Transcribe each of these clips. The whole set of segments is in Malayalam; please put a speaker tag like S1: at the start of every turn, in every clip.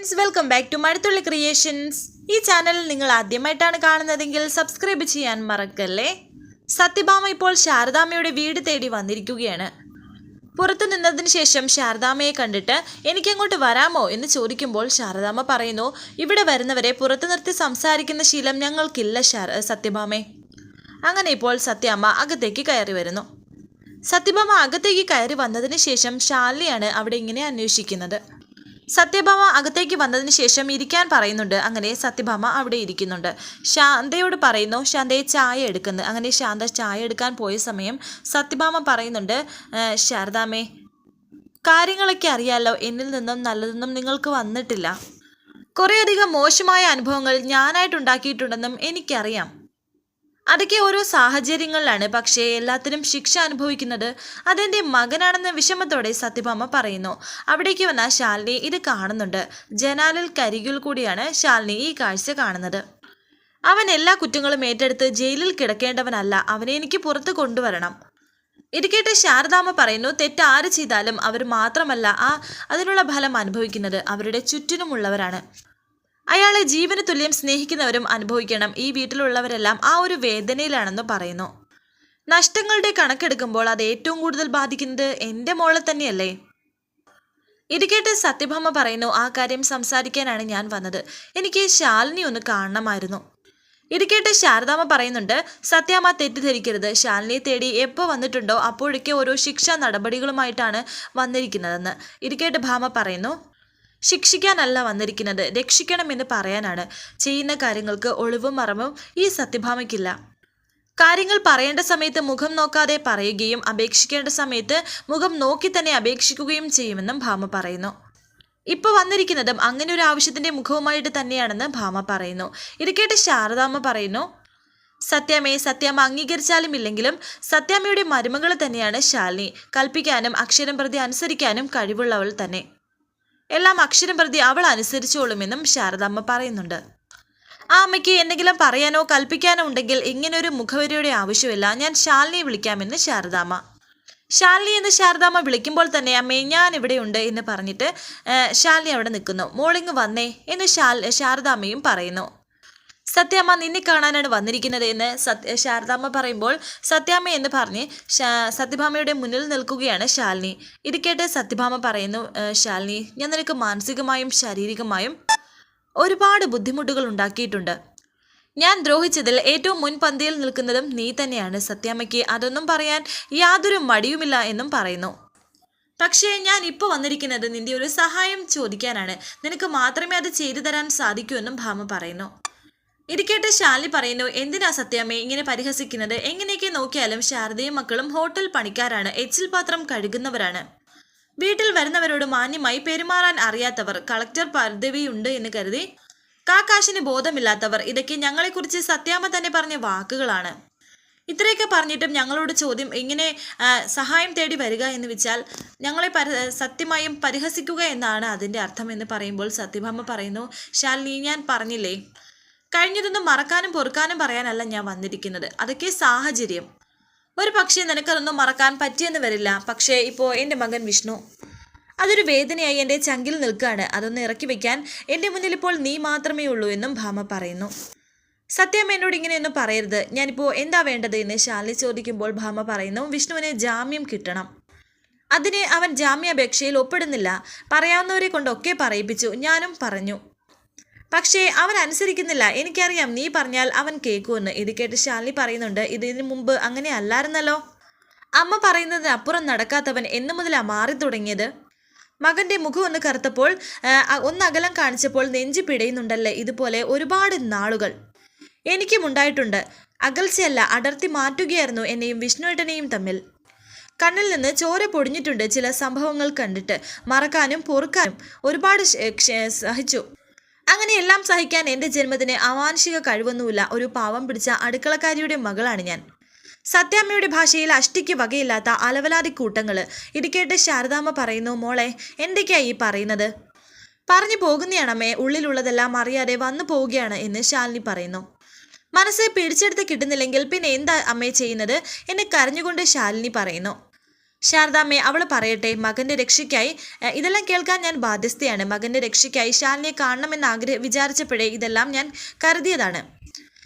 S1: Friends welcome back to Mazhathulli creations ഈ ചാനൽ നിങ്ങൾ ആദ്യമായിട്ടാണ് കാണുന്നതെങ്കിൽ സബ്സ്ക്രൈബ് ചെയ്യാൻ മറക്കല്ലേ? സത്യഭാമ ഇപ്പോൾ ശാരദാമ്മയുടെ വീട് തേടി വന്നിരിക്കുകയാണ്. പുറത്തു നിന്നതിന് ശേഷം ശാരദാമ്മയെ കണ്ടിട്ട് എനിക്കങ്ങോട്ട് വരാമോ എന്ന് ചോദിക്കുമ്പോൾ ശാരദാമ്മ പറയുന്നു ഇവിടെ വരുന്നവരെ പുറത്തു നിർത്തി സംസാരിക്കുന്ന ശീലം ഞങ്ങൾക്കില്ല ശാര സത്യഭാമേ. അങ്ങനെ ഇപ്പോൾ സത്യാമ്മ അകത്തേക്ക് കയറി വരുന്നു. സത്യഭാമ അകത്തേക്ക് കയറി വന്നതിന് ശേഷം ശാലിനിയാണ് അവിടെ ഇങ്ങനെ അന്വേഷിക്കുന്നത്. സത്യഭാമ അകത്തേക്ക് വന്നതിന് ശേഷം ഇരിക്കാൻ പറയുന്നുണ്ട്. അങ്ങനെ സത്യഭാമ അവിടെ ഇരിക്കുന്നുണ്ട്. ശാന്തയോട് പറയുന്നു ശാന്തയെ ചായ എടുക്കുന്നു. അങ്ങനെ ശാന്ത ചായ എടുക്കാൻ പോയ സമയം സത്യഭാമ പറയുന്നുണ്ട് ശാരദാമേ കാര്യങ്ങളൊക്കെ അറിയാലോ. എന്നിൽ നിന്നും നല്ലതൊന്നും നിങ്ങൾക്ക് വന്നിട്ടില്ല. കുറേയധികം മോശമായ അനുഭവങ്ങൾ ഞാനായിട്ടുണ്ടാക്കിയിട്ടുണ്ടെന്നും എനിക്കറിയാം. അതൊക്കെ ഓരോ സാഹചര്യങ്ങളിലാണ്. പക്ഷേ എല്ലാത്തിനും ശിക്ഷ അനുഭവിക്കുന്നത് അതെന്റെ മകനാണെന്ന വിഷമത്തോടെ സത്യഭാമ പറയുന്നു. അവിടേക്ക് വന്ന ശാലിനി ഇത് കാണുന്നുണ്ട്. ജനാലിൽ കരികിൽ കൂടിയാണ് ശാലിനി ഈ കാഴ്ച കാണുന്നത്. അവൻ എല്ലാ കുറ്റങ്ങളും ഏറ്റെടുത്ത് ജയിലിൽ കിടക്കേണ്ടവനല്ല. അവനെ എനിക്ക് പുറത്ത് കൊണ്ടുവരണം. ഇത് കേട്ട് ശാരദാമ്മ പറയുന്നു തെറ്റ് ആര് ചെയ്താലും അവർ മാത്രമല്ല ആ അതിനുള്ള ഫലം അനുഭവിക്കുന്നത്. അവരുടെ ചുറ്റിനുമുള്ളവരാണ്. അയാളെ ജീവന് തുല്യം സ്നേഹിക്കുന്നവരും അനുഭവിക്കണം. ഈ വീട്ടിലുള്ളവരെല്ലാം ആ ഒരു വേദനയിലാണെന്ന് പറയുന്നു. നഷ്ടങ്ങളുടെ കണക്കെടുക്കുമ്പോൾ അത് ഏറ്റവും കൂടുതൽ ബാധിക്കുന്നത് എന്റെ മോളെ തന്നെയല്ലേ? ഇത് കേട്ട് സത്യഭാമ പറയുന്നു ആ കാര്യം സംസാരിക്കാനാണ് ഞാൻ വന്നത്. എനിക്ക് ശാലിനി ഒന്ന് കാണണമായിരുന്നു. ഇത് കേട്ട് ശാരദാമ്മ പറയുന്നുണ്ട് സത്യാമ്മ തെറ്റിദ്ധരിക്കരുത്. ശാലിനിയെ തേടി എപ്പോൾ വന്നിട്ടുണ്ടോ അപ്പോഴൊക്കെ ഓരോ ശിക്ഷാ നടപടികളുമായിട്ടാണ് വന്നിരിക്കുന്നതെന്ന്. ഇത് കേട്ട് ഭാമ പറയുന്നു ശിക്ഷിക്കാനല്ല വന്നിരിക്കുന്നത്. രക്ഷിക്കണമെന്ന് പറയാനാണ്. ചെയ്യുന്ന കാര്യങ്ങൾക്ക് ഒളിവും മറവും ഈ സത്യഭാമയ്ക്കില്ല. കാര്യങ്ങൾ പറയേണ്ട സമയത്ത് മുഖം നോക്കാതെ പറയുകയും അപേക്ഷിക്കേണ്ട സമയത്ത് മുഖം നോക്കി തന്നെ അപേക്ഷിക്കുകയും ചെയ്യുമെന്നും ഭാമ പറയുന്നു. ഇപ്പോൾ വന്നിരിക്കുന്നതും അങ്ങനെ ഒരു ആവശ്യത്തിന്റെ മുഖവുമായിട്ട് തന്നെയാണെന്ന് ഭാമ പറയുന്നു. ഇത് കേട്ട് ശാരദാമ്മ പറയുന്നു സത്യാമ്മയെ സത്യാമ്മ അംഗീകരിച്ചാലും ഇല്ലെങ്കിലും സത്യാമ്മയുടെ മരുമകൾ തന്നെയാണ് ശാലിനി. കൽപ്പിക്കാനും അക്ഷരം പ്രതി അനുസരിക്കാനും കഴിവുള്ളവൾ തന്നെ. എല്ലാം അക്ഷരം പ്രതി അവൾ അനുസരിച്ചോളുമെന്നും ശാരദാമ്മ പറയുന്നുണ്ട്. ആ അമ്മയ്ക്ക് എന്തെങ്കിലും പറയാനോ കൽപ്പിക്കാനോ ഉണ്ടെങ്കിൽ ഇങ്ങനൊരു മുഖവരിയുടെ ആവശ്യമില്ല. ഞാൻ ശാലിനിയെ വിളിക്കാമെന്ന് ശാരദാമ്മ. ശാലിനി എന്ന് ശാരദാമ്മ വിളിക്കുമ്പോൾ തന്നെ അമ്മേ ഞാൻ ഇവിടെ ഉണ്ട് എന്ന് പറഞ്ഞിട്ട് ശാലിനി അവിടെ നിൽക്കുന്നു. മോളിങ് വന്നേ എന്ന് ശാൽ ശാരദാമ്മയും പറയുന്നു. സത്യാമ്മ നിന്നെ കാണാനാണ് വന്നിരിക്കുന്നത് എന്ന് സത്യ ശാരദാമ്മ പറയുമ്പോൾ സത്യാമ്മ എന്ന് പറഞ്ഞ് സത്യഭാമയുടെ മുന്നിൽ നിൽക്കുകയാണ് ശാലിനി. ഇത് കേട്ട് സത്യഭാമ പറയുന്നു ശാലിനി ഞാൻ നിനക്ക് മാനസികമായും ശാരീരികമായും ഒരുപാട് ബുദ്ധിമുട്ടുകൾ ഉണ്ടാക്കിയിട്ടുണ്ട്. ഞാൻ ദ്രോഹിച്ചതിൽ ഏറ്റവും മുൻപന്തിയിൽ നിൽക്കുന്നതും നീ തന്നെയാണ്. സത്യാമ്മയ്ക്ക് അതൊന്നും പറയാൻ യാതൊരു മടിയുമില്ല എന്നും പറയുന്നു. പക്ഷേ ഞാൻ ഇപ്പോൾ വന്നിരിക്കുന്നത് നിന്റെ ഒരു സഹായം ചോദിക്കാനാണ്. നിനക്ക് മാത്രമേ അത് ചെയ്തു തരാൻ സാധിക്കൂ എന്നും ഭാമ പറയുന്നു. ഇരിക്കട്ടെ ശാലി പറയുന്നു എന്തിനാ സത്യാമ്മേ ഇങ്ങനെ പരിഹസിക്കുന്നത്? എങ്ങനെയൊക്കെ നോക്കിയാലും ശാരദയും മക്കളും ഹോട്ടൽ പണിക്കാരാണ് എച്ചിൽ പാത്രം കഴുകുന്നവരാണ്. വീട്ടിൽ വരുന്നവരോട് മാന്യമായി പെരുമാറാൻ അറിയാത്തവർ കളക്ടർ പദവിയുണ്ട് എന്ന് കരുതി കാക്കാശിന് ബോധമില്ലാത്തവർ ഇതൊക്കെ ഞങ്ങളെക്കുറിച്ച് സത്യാമ്മ തന്നെ പറഞ്ഞ വാക്കുകളാണ്. ഇത്രയൊക്കെ പറഞ്ഞിട്ടും ഞങ്ങളോട് ചോദ്യം ഇങ്ങനെ സഹായം തേടി വരിക എന്ന് വെച്ചാൽ ഞങ്ങളെ പരി സത്യമായും പരിഹസിക്കുക എന്നാണ് അതിന്റെ അർത്ഥം എന്ന് പറയുമ്പോൾ സത്യഭാമ പറയുന്നു ശാലിനി ഞാൻ പറഞ്ഞില്ലേ? കഴിഞ്ഞതൊന്നും മറക്കാനും പൊറുക്കാനും പറയാനല്ല ഞാൻ വന്നിരിക്കുന്നത്. അതൊക്കെ സാഹചര്യം. ഒരു പക്ഷേ നിനക്കതൊന്നും മറക്കാൻ പറ്റിയെന്ന് വരില്ല. പക്ഷേ ഇപ്പോൾ എന്റെ മകൻ വിഷ്ണു. അതൊരു വേദനയായി എന്റെ ചങ്കിൽ നിൽക്കുകയാണ് അതൊന്ന് ഇറക്കി വെക്കാൻ എന്റെ മുന്നിൽ ഇപ്പോൾ നീ മാത്രമേ ഉള്ളൂ എന്നും ഭാമ പറയുന്നു. സത്യം എന്നോട് ഇങ്ങനെയൊന്നും പറയരുത്. ഞാനിപ്പോൾ എന്താ വേണ്ടത് എന്ന് ശാലിനി ചോദിക്കുമ്പോൾ ഭാമ പറയുന്നു വിഷ്ണുവിന് ജാമ്യം കിട്ടണം. അതിന് അവൻ ജാമ്യാപേക്ഷയിൽ ഒപ്പിടുന്നില്ല. പറയാവുന്നവരെ കൊണ്ടൊക്കെ പറയിപ്പിച്ചു. ഞാനും പറഞ്ഞു. പക്ഷേ അവൻ അനുസരിക്കുന്നില്ല. എനിക്കറിയാം നീ പറഞ്ഞാൽ അവൻ കേൾക്കുമെന്ന്. ഇത് കേട്ട് ശാലിനി പറയുന്നുണ്ട് ഇതിനു മുമ്പ് അങ്ങനെ അല്ലായിരുന്നല്ലോ? അമ്മ പറയുന്നതിന് അപ്പുറം നടക്കാത്തവൻ എന്നു മുതലാ മാറി തുടങ്ങിയത്. മകന്റെ മുഖം ഒന്ന് കറുത്തപ്പോൾ ഒന്നകലം ഒന്ന് അകലം കാണിച്ചപ്പോൾ നെഞ്ചു പിടയുന്നുണ്ടല്ലേ? ഇതുപോലെ ഒരുപാട് നാളുകൾ എനിക്കും ഉണ്ടായിട്ടുണ്ട്. അകൽച്ചയല്ല അടർത്തി മാറ്റുകയായിരുന്നു എന്നെയും വിഷ്ണുവേട്ടനെയും തമ്മിൽ. കണ്ണിൽ നിന്ന് ചോര പൊടിഞ്ഞിട്ടുണ്ട് ചില സംഭവങ്ങൾ കണ്ടിട്ട്. മറക്കാനും പൊറുക്കാനും ഒരുപാട് സഹിച്ചു. അങ്ങനെ എല്ലാം സഹിക്കാൻ എന്റെ ജന്മത്തിന് അമാനുഷിക കഴിവൊന്നുമില്ല. ഒരു പാവം പിടിച്ച അടുക്കളക്കാരിയുടെ മകളാണ് ഞാൻ. സത്യാമ്മയുടെ ഭാഷയിൽ അഷ്ടിക്ക് വകയില്ലാത്ത അലവലാതി കൂട്ടങ്ങൾ ഇടിക്കേട്ട് കേട്ട് ശാരദാമ്മ പറയുന്നു മോളെ എന്തൊക്കെയാ ഈ പറയുന്നത്? പറഞ്ഞു പോകുന്നയാണമ്മേ ഉള്ളിലുള്ളതെല്ലാം അറിയാതെ വന്നു പോവുകയാണ് എന്ന് ശാലിനി പറയുന്നു. മനസ്സ് പിടിച്ചെടുത്ത് കിട്ടുന്നില്ലെങ്കിൽ പിന്നെ എന്താ അമ്മേ ചെയ്യുന്നത്? എന്ന് കരഞ്ഞുകൊണ്ട് ശാലിനി പറയുന്നു. ശാരദാമ്മേ അവൾ പറയട്ടെ മകന്റെ രക്ഷയ്ക്കായി ഇതെല്ലാം കേൾക്കാൻ ഞാൻ ബാധ്യസ്ഥയാണ്. മകന്റെ രക്ഷയ്ക്കായി ശാലിനെ കാണണമെന്ന് ആഗ്രഹ വിചാരിച്ചപ്പോഴേ ഇതെല്ലാം ഞാൻ കരുതിയതാണ്.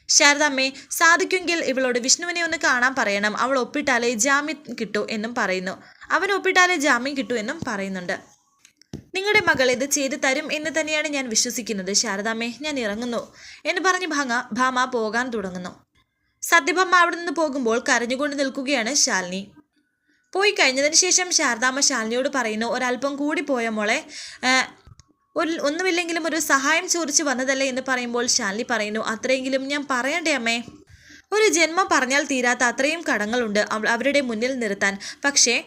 S1: ശാരദാമ്മേ സാധിക്കുമെങ്കിൽ ഇവളോട് വിഷ്ണുവിനെ ഒന്ന് കാണാൻ പറയണം. അവൾ ഒപ്പിട്ടാലേ ജാമ്യം കിട്ടൂ എന്നും പറയുന്നു. അവൻ ഒപ്പിട്ടാലേ ജാമ്യം കിട്ടൂ എന്നും പറയുന്നുണ്ട്. നിങ്ങളുടെ മകൾ ഇത് ചെയ്തു തരും എന്ന് തന്നെയാണ് ഞാൻ വിശ്വസിക്കുന്നത് ശാരദാമ്മേ. ഞാൻ ഇറങ്ങുന്നു. എന്ന് പറഞ്ഞ് ഭാങ്ങ ഭാമ പോകാൻ തുടങ്ങുന്നു. സത്യഭാമ അവിടെ നിന്ന് പോകുമ്പോൾ കരഞ്ഞുകൊണ്ട് നിൽക്കുകയാണ് ശാലിനി. പോയി കഴിഞ്ഞതിന് ശേഷം ശാരദാമ്മ ശാലിനിയോട് പറയുന്നു ഒരല്പം കൂടി പോയ മോളെ? ഒരു ഒന്നുമില്ലെങ്കിലും ഒരു സഹായം ചോദിച്ച് വന്നതല്ലേ? എന്ന് പറയുമ്പോൾ ശാലിനി പറയുന്നു അത്രയെങ്കിലും ഞാൻ പറയണ്ടേ അമ്മേ? ഒരു ജന്മം പറഞ്ഞാൽ തീരാത്ത അത്രയും കടങ്ങളുണ്ട് അവരുടെ മുന്നിൽ നിർത്താൻ. പക്ഷേ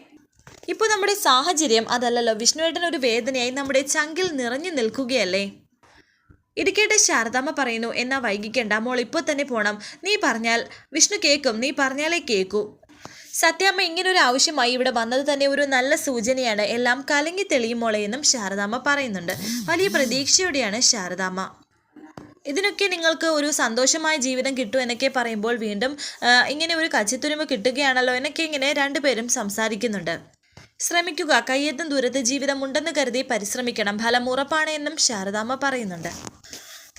S1: ഇപ്പോൾ നമ്മുടെ സാഹചര്യം അതല്ലല്ലോ. വിഷ്ണുവേട്ടൻ ഒരു വേദനയായി നമ്മുടെ ചങ്കിൽ നിറഞ്ഞു നിൽക്കുകയല്ലേ? ഇടുക്കേട്ട് ശാരദാമ്മ പറയുന്നു എന്നാ വൈകിക്കണ്ട മോൾ ഇപ്പോൾ തന്നെ പോണം. നീ പറഞ്ഞാൽ വിഷ്ണു കേൾക്കും നീ പറഞ്ഞാലേ കേൾക്കൂ സത്യാമ്മ ഇങ്ങനൊരു ആവശ്യമായി ഇവിടെ വന്നത് തന്നെ ഒരു നല്ല സൂചനയാണ്. എല്ലാം കലങ്ങി തെളിയുമോളെ എന്നും ശാരദാമ്മ പറയുന്നുണ്ട്. വലിയ പ്രതീക്ഷയോടെയാണ് ശാരദാമ്മ. ഇതിനൊക്കെ നിങ്ങൾക്ക് ഒരു സന്തോഷമായ ജീവിതം കിട്ടും എന്നൊക്കെ പറയുമ്പോൾ വീണ്ടും ഇങ്ങനെ ഒരു കച്ചിത്തുരുമ്പ് കിട്ടുകയാണല്ലോ എന്നൊക്കെ ഇങ്ങനെ രണ്ടുപേരും സംസാരിക്കുന്നുണ്ട്. ശ്രമിക്കുക. കയ്യെത്തും ദൂരത്ത് ജീവിതം ഉണ്ടെന്ന് കരുതി പരിശ്രമിക്കണം. ഫലം ഉറപ്പാണ് എന്നും ശാരദാമ്മ പറയുന്നുണ്ട്.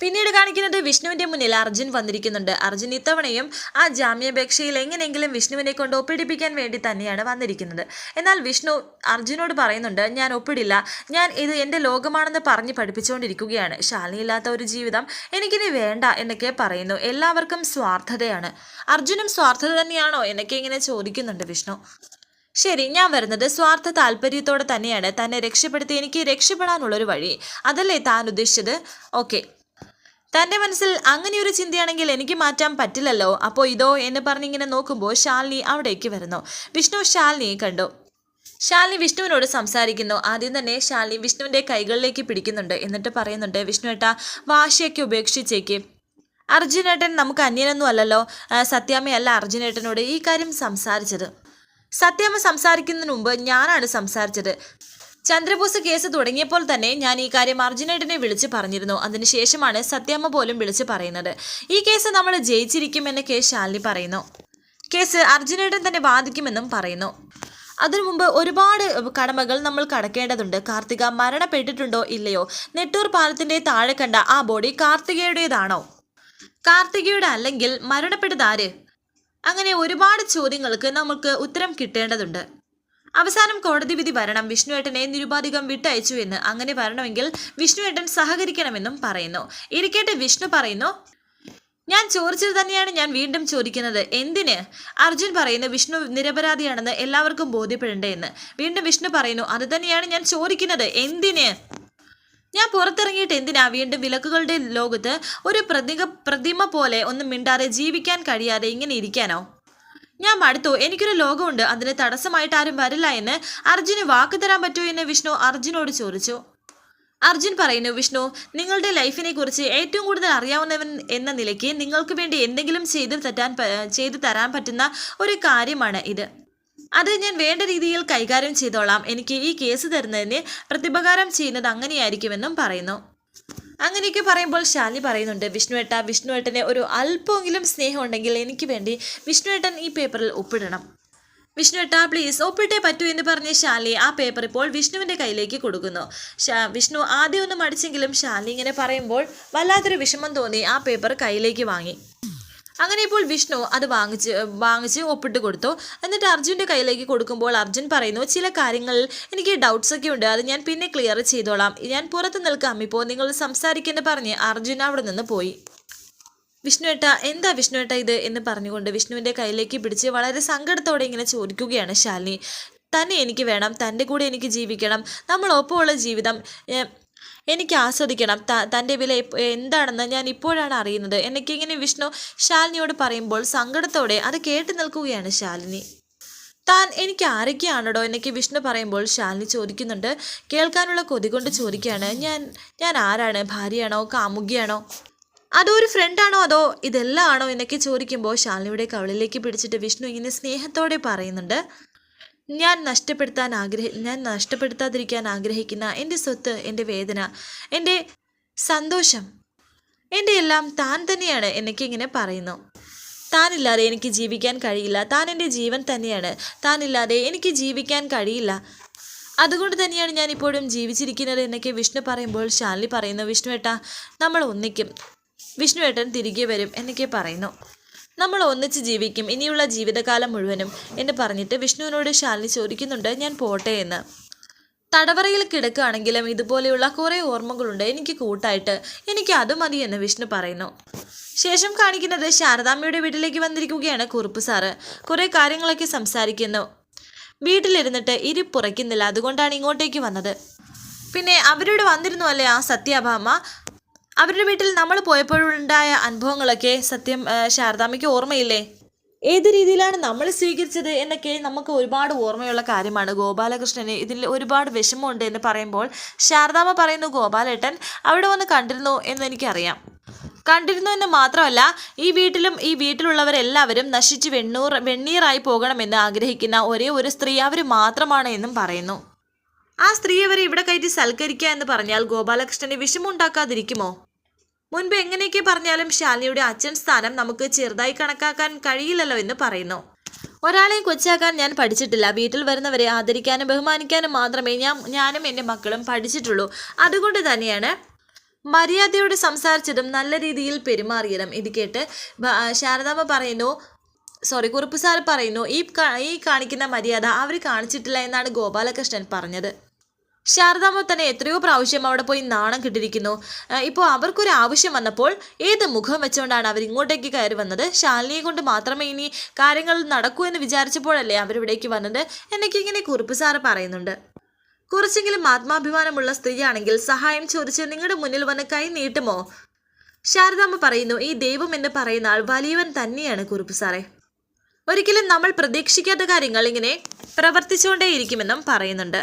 S1: പിന്നീട് കാണിക്കുന്നത് വിഷ്ണുവിന്റെ മുന്നിൽ അർജുൻ വന്നിരിക്കുന്നുണ്ട്. അർജുൻ ഇത്തവണയും ആ ജാമ്യാപേക്ഷയിൽ എങ്ങനെയെങ്കിലും വിഷ്ണുവിനെ കൊണ്ട് ഒപ്പിടിപ്പിക്കാൻ വേണ്ടി തന്നെയാണ് വന്നിരിക്കുന്നത്. എന്നാൽ വിഷ്ണു അർജുനോട് പറയുന്നുണ്ട് ഞാൻ ഒപ്പിടില്ല. ഞാൻ ഇത് എന്റെ ലോകമാണെന്ന് പറഞ്ഞ് പഠിപ്പിച്ചുകൊണ്ടിരിക്കുകയാണ്. ശാലിനിയില്ലാത്ത ഒരു ജീവിതം എനിക്കിനി വേണ്ട എന്നൊക്കെ പറയുന്നു. എല്ലാവർക്കും സ്വാർത്ഥതയാണ്. അർജുനും സ്വാർത്ഥത തന്നെയാണോ എന്നൊക്കെ ഇങ്ങനെ ചോദിക്കുന്നുണ്ട് വിഷ്ണു. ശരി ഞാൻ വരുന്നത് സ്വാർത്ഥ താല്പര്യത്തോടെ തന്നെയാണ്. തന്നെ രക്ഷപ്പെടുത്തി എനിക്ക് രക്ഷപ്പെടാനുള്ളൊരു വഴി. അതല്ലേ താൻ ഉദ്ദേശിച്ചത്? ഓക്കെ. തന്റെ മനസ്സിൽ അങ്ങനെയൊരു ചിന്തയാണെങ്കിൽ എനിക്ക് മാറ്റാൻ പറ്റില്ലല്ലോ. അപ്പോൾ ഇതോ എന്ന് പറഞ്ഞിങ്ങനെ നോക്കുമ്പോൾ ശാലിനി അവിടേക്ക് വരുന്നു. വിഷ്ണു ശാലിനിയെ കണ്ടു. ശാലിനി വിഷ്ണുവിനോട് സംസാരിക്കുന്നു. ആദ്യം തന്നെ ശാലിനി വിഷ്ണുവിന്റെ കൈകളിലേക്ക് പിടിക്കുന്നുണ്ട്. എന്നിട്ട് പറയുന്നുണ്ട് വിഷ്ണുവേട്ട വാശിയൊക്കെ ഉപേക്ഷിച്ചേക്ക്. അർജുനേട്ടൻ നമുക്ക് അന്യനൊന്നും അല്ലല്ലോ. സത്യാമയല്ല അർജുനേട്ടനോട് ഈ കാര്യം സംസാരിച്ചത്. സത്യാമ്മ സംസാരിക്കുന്നതിന് മുമ്പ് ഞാനാണ് സംസാരിച്ചത്. ചന്ദ്രബോസ് കേസ് തുടങ്ങിയപ്പോൾ തന്നെ ഞാൻ ഈ കാര്യം അർജുനേട്ടനെ വിളിച്ച് പറഞ്ഞിരുന്നു. അതിനുശേഷമാണ് സത്യാമ്മ പോലും വിളിച്ച് പറയുന്നത്. ഈ കേസ് നമ്മൾ ജയിച്ചിരിക്കുമെന്ന് കെ ശാലിനി പറയുന്നു. കേസ് അർജുനേട്ടൻ തന്നെ ബാധിക്കുമെന്നും പറയുന്നു. അതിനു മുമ്പ് ഒരുപാട് കടമകൾ നമ്മൾ കടക്കേണ്ടതുണ്ട്. കാർത്തിക മരണപ്പെട്ടിട്ടുണ്ടോ ഇല്ലയോ? നെട്ടൂർ പാലത്തിന്റെ താഴെ കണ്ട ആ ബോഡി കാർത്തികയുടേതാണോ? കാർത്തികയുടെ അല്ലെങ്കിൽ മരണപ്പെട്ടതാര് അങ്ങനെ ഒരുപാട് ചോദ്യങ്ങൾക്ക് നമുക്ക് ഉത്തരം കിട്ടേണ്ടതുണ്ട്. അവസാനം കോടതി വിധി വരണം. വിഷ്ണുവേട്ടനെ നിരുപാധികം വിട്ടയച്ചു എന്ന് അങ്ങനെ വരണമെങ്കിൽ വിഷ്ണുവേട്ടൻ സഹകരിക്കണമെന്നും പറയുന്നു. ഇരിക്കട്ടെ വിഷ്ണു പറയുന്നു ഞാൻ ചോദിച്ചത് തന്നെയാണ് ഞാൻ വീണ്ടും ചോദിക്കുന്നത്. എന്തിന്? അർജുൻ പറയുന്നു വിഷ്ണു നിരപരാധിയാണെന്ന് എല്ലാവർക്കും ബോധ്യപ്പെടണ്ടേ എന്ന്. വീണ്ടും വിഷ്ണു പറയുന്നു അത് തന്നെയാണ് ഞാൻ ചോദിക്കുന്നത്. എന്തിന്? ഞാൻ പുറത്തിറങ്ങിയിട്ട് എന്തിനാ? വീണ്ടും വിലക്കുകളുടെ ലോകത്ത് ഒരു പ്രതിക പ്രതിമ പോലെ ഒന്നും മിണ്ടാതെ ജീവിക്കാൻ കഴിയാതെ ഇങ്ങനെ ഇരിക്കാനോ? ഞാൻ മടുത്തു. എനിക്കൊരു ലോകമുണ്ട്. അതിന് തടസ്സമായിട്ട് ആരും വരില്ല എന്ന് അർജുന് വാക്ക് തരാൻ പറ്റുമോ എന്ന് വിഷ്ണു അർജുനോട് ചോദിച്ചു. അർജുൻ പറയുന്നു വിഷ്ണു നിങ്ങളുടെ ലൈഫിനെ കുറിച്ച് ഏറ്റവും കൂടുതൽ അറിയാവുന്നവൻ എന്ന നിലയ്ക്ക് നിങ്ങൾക്ക് വേണ്ടി എന്തെങ്കിലും ചെയ്തു തെറ്റാൻ ചെയ്തു തരാൻ പറ്റുന്ന ഒരു കാര്യമാണ് ഇത്. അത് ഞാൻ വേണ്ട രീതിയിൽ കൈകാര്യം ചെയ്തോളാം. എനിക്ക് ഈ കേസ് തരുന്നതിന് പ്രതിപകാരം ചെയ്യുന്നത് അങ്ങനെയായിരിക്കുമെന്നും പറയുന്നു. അങ്ങനെയൊക്കെ പറയുമ്പോൾ ശാലി പറയുന്നുണ്ട് വിഷ്ണുവേട്ട വിഷ്ണുവേട്ടനെ ഒരു അല്പമെങ്കിലും സ്നേഹമുണ്ടെങ്കിൽ എനിക്ക് വേണ്ടി വിഷ്ണുവേട്ടൻ ഈ പേപ്പറിൽ ഒപ്പിടണം. വിഷ്ണുവേട്ട പ്ലീസ് ഒപ്പിട്ടേ പറ്റൂ എന്ന് പറഞ്ഞ് ശാലി ആ പേപ്പർ ഇപ്പോൾ വിഷ്ണുവിന്റെ കയ്യിലേക്ക് കൊടുക്കുന്നു. വിഷ്ണു ആദ്യം ഒന്ന് മടിച്ചെങ്കിലും ശാലി ഇങ്ങനെ പറയുമ്പോൾ വല്ലാത്തൊരു വിഷമം തോന്നി ആ പേപ്പർ കയ്യിലേക്ക് വാങ്ങി. അങ്ങനെ ഇപ്പോൾ വിഷ്ണു അത് വാങ്ങിച്ച് വാങ്ങിച്ച് ഒപ്പിട്ട് കൊടുത്തു. എന്നിട്ട് അർജുന്റെ കയ്യിലേക്ക് കൊടുക്കുമ്പോൾ അർജുൻ പറയുന്നു ചില കാര്യങ്ങളിൽ എനിക്ക് ഡൗട്ട്സ് ഒക്കെ ഉണ്ട്. അത് ഞാൻ പിന്നെ ക്ലിയർ ചെയ്തോളാം. ഞാൻ പുറത്ത് നിൽക്കാം. ഇപ്പോൾ നിങ്ങൾ സംസാരിക്കേണ്ട പറഞ്ഞ് അർജുൻ അവിടെ നിന്ന് പോയി. വിഷ്ണുവേട്ട എന്താ വിഷ്ണുവേട്ട ഇത്? എന്ന് പറഞ്ഞുകൊണ്ട് വിഷ്ണുവിന്റെ കയ്യിലേക്ക് പിടിച്ച് വളരെ സങ്കടത്തോടെ ഇങ്ങനെ ചോദിക്കുകയാണ് ശാലിനി. തന്നെ എനിക്ക് വേണം. തന്റെ കൂടെ എനിക്ക് ജീവിക്കണം. നമ്മൾ ഒപ്പമുള്ള ജീവിതം എനിക്ക് ആസ്വദിക്കണം. തന്റെ വില എന്താണെന്ന് ഞാൻ ഇപ്പോഴാണ് അറിയുന്നത്. എനിക്ക് ഇങ്ങനെ വിഷ്ണു ശാലിനിയോട് പറയുമ്പോൾ സങ്കടത്തോടെ അത് കേട്ടു നിൽക്കുകയാണ് ശാലിനി. താൻ എനിക്ക് ആരൊക്കെയാണോ എനിക്ക് വിഷ്ണു പറയുമ്പോൾ ശാലിനി ചോദിക്കുന്നുണ്ട്. കേൾക്കാനുള്ള കൊതി കൊണ്ട് ചോദിക്കുകയാണ്. ഞാൻ ഞാൻ ആരാണ്? ഭാര്യയാണോ? കാമുകിയാണോ? അതോ ഒരു ഫ്രണ്ടാണോ? അതോ ഇതെല്ലാം ആണോ? എന്നൊക്കെ ചോദിക്കുമ്പോൾ ശാലിനിയുടെ കവളിലേക്ക് പിടിച്ചിട്ട് വിഷ്ണു ഇങ്ങനെ സ്നേഹത്തോടെ പറയുന്നുണ്ട്. ഞാൻ നഷ്ടപ്പെടുത്താൻ ആഗ്രഹ ഞാൻ നഷ്ടപ്പെടുത്താതിരിക്കാൻ ആഗ്രഹിക്കുന്ന എന്റെ സ്വത്ത് എന്റെ വേദന എന്റെ സന്തോഷം എന്റെ എല്ലാം താൻ തന്നെയാണ് എനിക്കിങ്ങനെ പറയുന്നു. താനില്ലാതെ എനിക്ക് ജീവിക്കാൻ കഴിയില്ല. താൻ എന്റെ ജീവൻ തന്നെയാണ്. താനില്ലാതെ എനിക്ക് ജീവിക്കാൻ കഴിയില്ല. അതുകൊണ്ട് തന്നെയാണ് ഞാൻ ഇപ്പോഴും ജീവിച്ചിരിക്കുന്നത് എന്നൊക്കെ വിഷ്ണു പറയുമ്പോൾ ശാലിനി പറയുന്നു വിഷ്ണുവേട്ട നമ്മൾ ഒന്നിക്കും. വിഷ്ണുവേട്ടൻ തിരികെ വരും എന്നൊക്കെ പറയുന്നു. നമ്മൾ ഒന്നിച്ച് ജീവിക്കും. ഇനിയുള്ള ജീവിതകാലം മുഴുവനും എന്ന് പറഞ്ഞിട്ട് വിഷ്ണുവിനോട് ശാലിനി ചോദിക്കുന്നുണ്ട്. ഞാൻ പോട്ടെ എന്ന്. തടവറയിൽ കിടക്കുകയാണെങ്കിലും ഇതുപോലെയുള്ള കുറേ ഓർമ്മകളുണ്ട്. എനിക്ക് കൂട്ടായിട്ട്. എനിക്ക് അത് മതി എന്ന് വിഷ്ണു പറയുന്നു. ശേഷം കാണിക്കുന്നത് ശാരദാമ്മയുടെ വീട്ടിലേക്ക് വന്നിരിക്കുകയാണ് കുറുപ്പ് സാറ്. കുറേ കാര്യങ്ങളൊക്കെ സംസാരിക്കുന്നു. വീട്ടിലിരുന്നിട്ട് ഇരിപ്പുറയ്ക്കുന്നില്ല അതുകൊണ്ടാണ് ഇങ്ങോട്ടേക്ക് വന്നത്. പിന്നെ അവരോട് വന്നിരുന്നു അല്ലേ ആ സത്യാഭാമ? അവരുടെ വീട്ടിൽ നമ്മൾ പോയപ്പോഴുണ്ടായ അനുഭവങ്ങളൊക്കെ സത്യം ശാരദാമ്മയ്ക്ക് ഓർമ്മയില്ലേ? ഏത് രീതിയിലാണ് നമ്മൾ സ്വീകരിച്ചത് എന്നൊക്കെ നമുക്ക് ഒരുപാട് ഓർമ്മയുള്ള കാര്യമാണ് ഗോപാലകൃഷ്ണന്. ഇതിൽ ഒരുപാട് വിഷമമുണ്ട് എന്ന് പറയുമ്പോൾ ശാരദാമ്മ പറയുന്നു ഗോപാലേട്ടൻ അവിടെ വന്ന് കണ്ടിരുന്നു എന്ന് എനിക്കറിയാം. കണ്ടിരുന്നു എന്ന് മാത്രമല്ല ഈ വീട്ടിലും ഈ വീട്ടിലുള്ളവരെല്ലാവരും നശിച്ച് വെണ്ണൂർ വെണ്ണീറായി പോകണമെന്ന് ആഗ്രഹിക്കുന്ന ഒരേ ഒരു സ്ത്രീ അവർ മാത്രമാണ് എന്നും പറയുന്നു. ആ സ്ത്രീ അവരെ ഇവിടെ കയറ്റി സൽക്കരിക്കുക എന്ന് പറഞ്ഞാൽ ഗോപാലകൃഷ്ണന് വിഷമുണ്ടാക്കാതിരിക്കുമോ മുൻപ് എങ്ങനെയൊക്കെ പറഞ്ഞാലും ശാലിനിയുടെ അച്ഛൻ സ്ഥാനം നമുക്ക് ചെറുതായി കണക്കാക്കാൻ കഴിയില്ലല്ലോ എന്ന് പറയുന്നു. ഒരാളെയും കൊച്ചാക്കാൻ ഞാൻ പഠിച്ചിട്ടില്ല. വീട്ടിൽ വരുന്നവരെ ആദരിക്കാനും ബഹുമാനിക്കാനും മാത്രമേ ഞാൻ ഞാനും എന്റെ മക്കളും പഠിച്ചിട്ടുള്ളൂ. അതുകൊണ്ട് തന്നെയാണ് മര്യാദയോട് സംസാരിച്ചതും നല്ല രീതിയിൽ പെരുമാറിയതും. ഇത് കേട്ട് ശാരദാമ്മ പറയുന്നു സോറി കുറുപ്പ് സാർ പറയുന്നു ഈ ഈ കാണിക്കുന്ന മര്യാദ അവർ കാണിച്ചിട്ടില്ല എന്നാണ് ഗോപാലകൃഷ്ണൻ പറഞ്ഞത്. ശാരദാമ്മ തന്നെ എത്രയോ പ്രാവശ്യം അവിടെ പോയി നാണം കിട്ടിയിരിക്കുന്നു ഇപ്പോൾ അവർക്കൊരു ആവശ്യം വന്നപ്പോൾ ഏത് മുഖം വെച്ചുകൊണ്ടാണ് അവർ ഇങ്ങോട്ടേക്ക് കയറി വന്നത്? ശാലിനിയെ കൊണ്ട് മാത്രമേ ഇനി കാര്യങ്ങൾ നടക്കൂ എന്ന് വിചാരിച്ചപ്പോഴല്ലേ അവരിവിടേക്ക് വന്നത്? എന്നൊക്കെ കുറുപ്പ് സാറ് പറയുന്നുണ്ട്. കുറച്ചെങ്കിലും ആത്മാഭിമാനമുള്ള സ്ത്രീയാണെങ്കിൽ സഹായം ചോദിച്ച് നിങ്ങളുടെ മുന്നിൽ വന്ന് കൈ നീട്ടുമോ? ശാരദാമ്മ പറയുന്നു ഈ ദൈവം എന്ന് പറയുന്ന ആൾ വലിയവൻ തന്നെയാണ് കുറുപ്പ് സാറേ. ഒരിക്കലും നമ്മൾ പ്രതീക്ഷിക്കാത്ത കാര്യങ്ങൾ ഇങ്ങനെ പ്രവർത്തിച്ചുകൊണ്ടേയിരിക്കുമെന്നും പറയുന്നുണ്ട്.